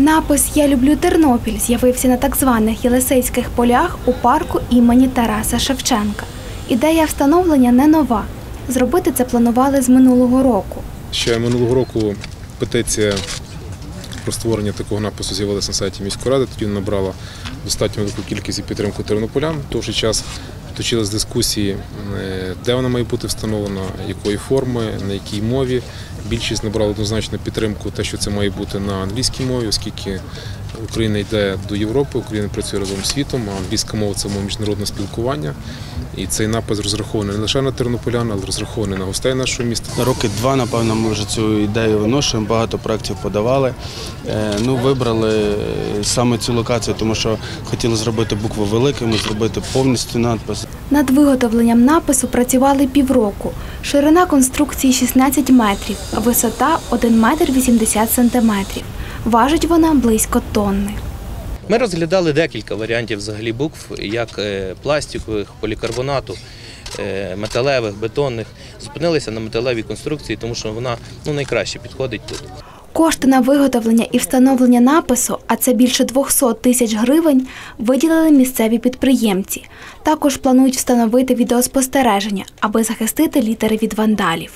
Напис Я люблю Тернопіль з'явився на так званих Єлисейських полях у парку імені Тараса Шевченка. Ідея встановлення не нова. Зробити це планували з минулого року. Ще минулого року петиція про створення такого напису з'явилася на сайті міської ради. Тоді набрала достатньо велику кількість і підтримку тернополян. Же час точились дискусії, е, де вона має бути встановлена, якої форми, на якій мові. Більшість набрала однозначно підтримку, те, що це має бути на англійській мові, оскільки Україна йде до Європи, Україна працює разом з світом, а англійська мова це мова міжнародне спілкування. І цей напис розрахований не лише на тернополян, але розрахований на гостей нашого міста. Роки два, напевно, ми вже цю ідею виношуємо, багато проєктів подавали. Е, Ну, вибрали е, саме цю локацію, тому що хотіли зробити букву великими, зробити повністю надпис. Над виготовленням напису працювали півроку. Ширина конструкції 16 метрів, висота 1 метр 80 сантиметрів. Важить вона близько тонни. Ми розглядали декілька варіантів взагалі букв, як е, пластикових, полікарбонату, е, металевих, бетонних. Зупинилися на металевій конструкції, тому що вона ну, найкраще підходить тут. Кошти на виготовлення і встановлення напису, а це більше 200 тисяч гривень, виділили місцеві підприємці. Також планують встановити відеоспостереження, аби захистити літери від вандалів.